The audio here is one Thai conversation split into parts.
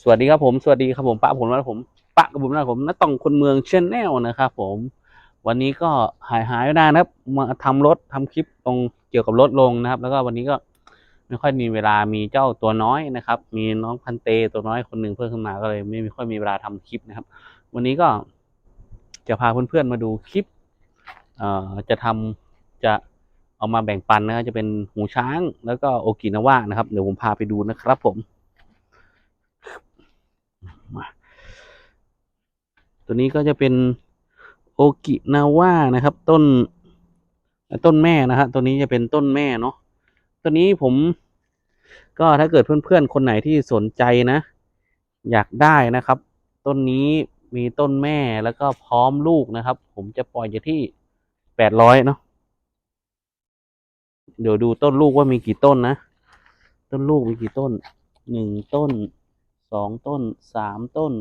สวัสดีครับผมสวัสดีครับผมปะผมนะผมปะกับผมนะผมนักต้องคนเมืองเชนแนลนะครับผม วันนี้ก็หายหายไปนานะครับ มาทำรถทำคลิปตรงเกี่ยวกับรถลงนะครับ แล้วก็วันนี้ก็ไม่ค่อยมีเวลามีเจ้าตัวน้อยนะครับ มีน้องพันเตตัวน้อยคนหนึ่งเพิ่มขึ้นมาก็เลย ไม่ม่ค่อยมีเวลาทำคลิปนะครับ วันนี้ก็จะพาเพื่อนๆมาดูคลิปเอ่อจะทำจะเอามาแบ่งปันนะจะเป็นหูช้างแล้วก็โอกินาวะนะครับ เดี๋ยวผมพาไปดูนะครับผม มาตัวนี้ก็จะเป็นโอกินาวะนะครับ ต้น ต้นแม่นะฮะตัวนี้จะเป็นต้นแม่เนาะตัวนี้ผม ก็ถ้าเกิดเพื่อนๆคนไหนที่สนใจนะ อยากได้นะครับ ต้นนี้มีต้นแม่แล้วก็พร้อมลูกนะครับ ผมจะปล่อยอยู่ที่แปดร้อยเนาะเดี๋ยวดูต้นลูกว่ามีกี่ต้นนะ ต้นลูกมีกี่ต้นหนึ่งต้น สองต้นสามต้น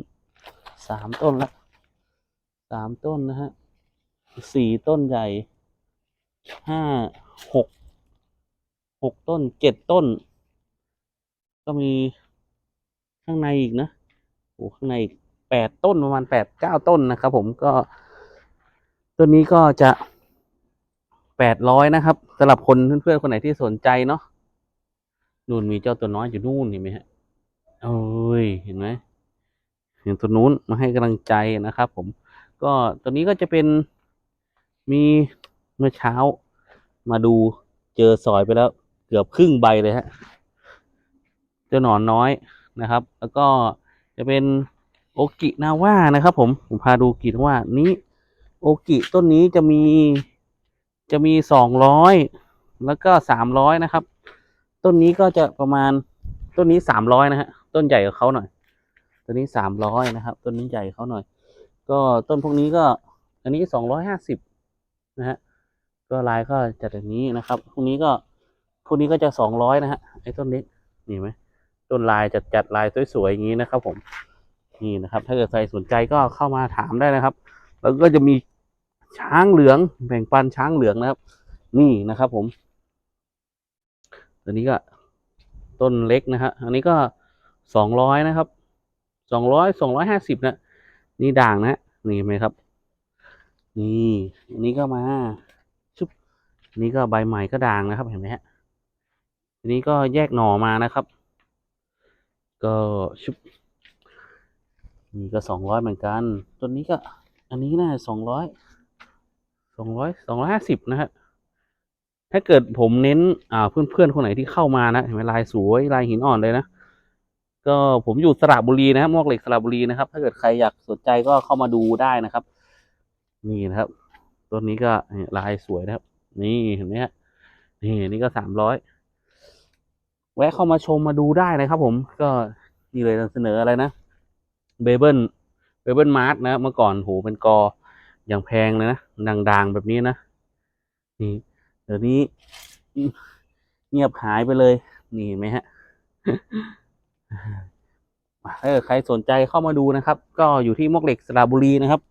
สามต้นละสามต้นนะฮะสี่ต้นใหญ่ห้าหกหกต้นเจ็ดต้น ก็มีข้างในอีกนะโอ้ข้างในอีกแปดต้นประมาณแปดเก้าต้นนะครับ ผมก็ต้นนี้ก็จะแปดร้อยนะครับสำหรับคนเพื่อนๆคนไหนที่สนใจเนาะนู่นมีเจ้าตัวน้อยอยู่นู่นเห็นไหมฮะ โอ้ยเห็นไหมเห็นตัวนู้นมาให้กำลังใจนะครับผม ก็ตัวนี้ก็จะเป็นมีเมื่อเช้า มาดูเจอสอยไปแล้วเกือบครึ่งใบเลยฮะเจ้าหนอนน้อยนะครับ แล้วก็จะเป็นโอกินาว่านะครับ ผมผมพาดูกินาว่านี้ โอกิต้นนี้จะมีจะมีสองร้อยแล้วก็สามร้อยนะครับ ต้นนี้ก็จะประมาณต้นนี้สามร้อยนะฮะ ต้นใหญ่กว่าเขาหน่อยต้นนี้สามร้อยนะครับ ต้นนี้ใหญ่เขาหน่อย ก็ต้นพวกนี้ก็ อันนี้สองร้อยห้าสิบนะฮะก็ลายก็จัดอย่างนี้นะครับพวกนี้ก็พวกนี้ก็จะสองร้อยนะฮะไอ้ต้นนี้นี่ไหมต้นลายจัดจัดลายสวยๆอย่างนี้นะครับ ผมนี่นะครับ ถ้าเกิดใครสนใจก็เข้ามาถามได้นะครับ แล้วก็จะมีช้างเหลืองแบ่งปันช้างเหลืองนะครับ นี่นะครับ ผม ตัวนี้ก็ต้นเล็กนะฮะอันนี้ก็ สองร้อยนะครับสองร้อยสองร้อยห้าสิบนะนี่ด่างนะฮะนี่เห็นไหมครับ นี่อันนี้ก็มาชุบนนี้ก็ใบใหม่ก็ด่างนะครับเห็นไหมฮะอันนี้ก็แยกหน่อมานะครับ ก็ชุบนี่ก็สองร้อยเหมือนกันต้นนี้ก็ อันนี้น่าสองร้อยสองร้อยสองร้อยห้าสิบนะฮะถ้าเกิดผมเน้นอ่าเพื่อนๆคนไหนที่เข้ามานะเห็นไหมลายสวยลายหินอ่อนเลยนะ ก็ผมอยู่สระบุรีนะฮะมวกเหล็กสระบุรีนะครับ ถ้าเกิดใครอยากสนใจก็เข้ามาดูได้นะครับ นี่นะครับต้นนี้ก็ลายสวยนะครับ นี่เห็นไหมฮะนี่นี่ก็สามร้อยแวะเข้ามาชมมาดูได้นะครับ ผมก็นี่เลยนำเสนออะไรนะเบเบิลเบเบิลมาร์ทนะเมื่อก่อนโหเป็นกออย่างแพงเลยนะด่างๆแบบนี้นะนี่เดี๋ยวนี้เงียบหายไปเลย นี่เห็นไหมฮะ เออใครสนใจเข้ามาดูนะครับ ก็อยู่ที่มวกเหล็กสระบุรีนะครับ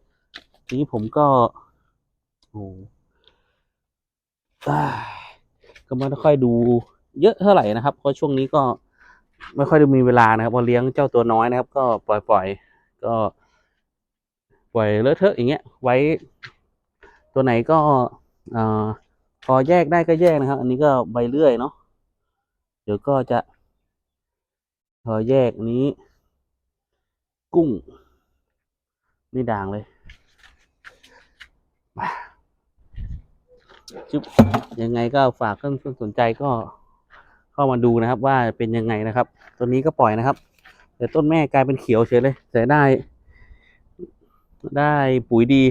ทีนี้ผมก็โอ้ก็ไม่ค่อยดูเยอะเท่าไหร่นะครับ เพราะช่วงนี้ก็ไม่ค่อยได้มีเวลานะครับพอเลี้ยงเจ้าตัวน้อยนะครับ ก็ปล่อยปล่อยๆก็ ปล่อยเลอะเทอะอย่างเงี้ย ไว้ ตัวไหนก็อพอแยกได้ก็แยกนะครับ อันนี้ก็ใบเลื่อยเนาะเดี๋ยวก็จะ พอแยกนี้ กุ้ง นี่ด่างเลยมาจุ๊บยังไงก็ฝากเพื่อนสนใจก็เข้ามาดูนะครับ ว่าเป็นยังไงนะครับ ตัวนี้ก็ปล่อยนะครับแต่ต้นแม่กลายเป็นเขียวเฉยเลยแต่ได้ ได้ปุ๋ยดี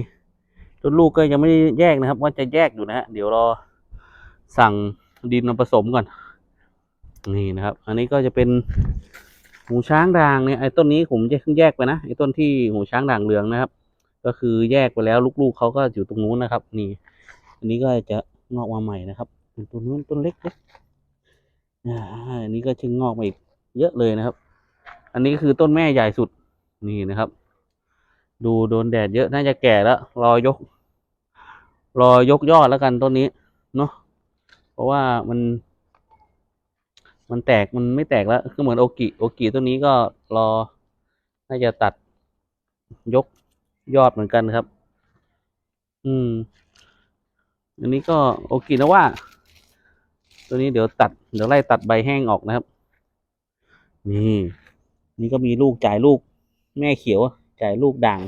ต้นลูกก็ยังไม่ได้แยกนะครับ ว่าจะแยกอยู่นะฮะเดี๋ยวรอสั่งดินมาผสมก่อน นี่นะครับ อันนี้ก็จะเป็น หูช้างด่างเนี่ยไอ้ต้นนี้ผมจะเพิ่งแยกไปนะไอ้ต้นที่หูช้างด่างเหลืองนะครับ ก็คือแยกไปแล้วลูกๆเขาก็อยู่ตรงนู้นนะครับ นี่ อันนี้ก็จะงอกมาใหม่นะครับเป็นต้นนู้นต้นเล็กเล็กอันนี้ก็ชึงงอกมาอีกเยอะเลยนะครับ อันนี้คือต้นแม่ใหญ่สุดนี่นะครับ ดูโดนแดดเยอะน่าจะแก่แล้วรอยก รอยกยอดแล้วกันต้นนี้เนาะเพราะว่ามัน มันแตกมันไม่แตกแล้วก็เหมือนโอกิโอกิตัวนี้ก็รอ น่าจะตัดยกยอดเหมือนกันครับ อืม อันนี้ก็โอกินะว่า ตัวนี้เดี๋ยวตัด เดี๋ยวไล่ตัดใบแห้งออกนะครับ นี่ นี่ก็มีลูกจ่ายลูก แม่เขียวจ่ายลูกด่าง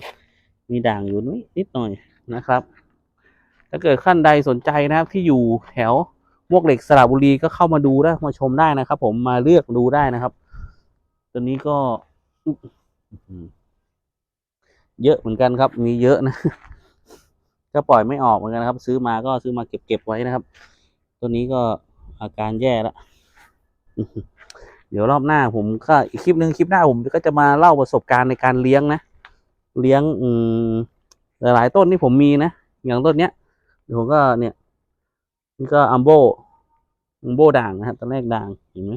มีด่างอยู่นิดนิดหน่อยนะครับ ถ้าเกิดขั้นใดสนใจนะครับที่อยู่แถว มวกเหล็กสระบุรีก็เข้ามาดูได้มาชมได้นะครับ ผมมาเลือกดูได้นะครับ ตัวนี้ก็เยอะเหมือนกันครับ มีเยอะนะก็ปล่อยไม่ออกเหมือนกันนะครับ ซื้อมาก็ซื้อมาเก็บเก็บไว้นะครับ ตัวนี้ก็อาการแย่แล้วเดี๋ยวรอบหน้าผมก็อีกคลิปหนึ่งคลิปหน้าผมก็จะมาเล่าประสบการณ์ในการเลี้ยงนะเลี้ยงอืมหลายๆต้นที่ผมมีนะอย่างต้นเนี้ยเดี๋ยวผมก็เนี่ย นี่ก็อัมโบอัมโบด่างนะฮะตอนแรกด่างเห็นไหม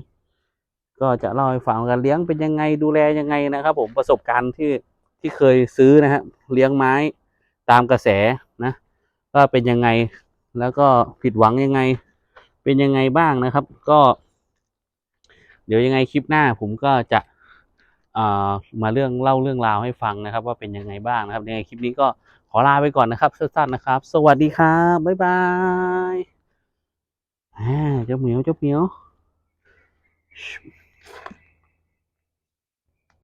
ก็จะเล่าให้ฟังการเลี้ยงเป็นยังไงดูแลยังไงนะครับ ผมประสบการณ์ที่ที่เคยซื้อนะฮะเลี้ยงไม้ตามกระแสนะว่าเป็นยังไงแล้วก็ผิดหวังยังไง เป็นยังไงบ้างนะครับ ก็ เดี๋ยวยังไงคลิปหน้าผมก็จะอ่ามาเรื่องเล่าเรื่องราวให้ฟังนะครับ ว่าเป็นยังไงบ้างนะครับยังไงคลิปนี้ก็ขอลาไปก่อนนะครับสั้นๆนะครับ สวัสดีครับบ๊ายบาย à chút miếu chút miếu.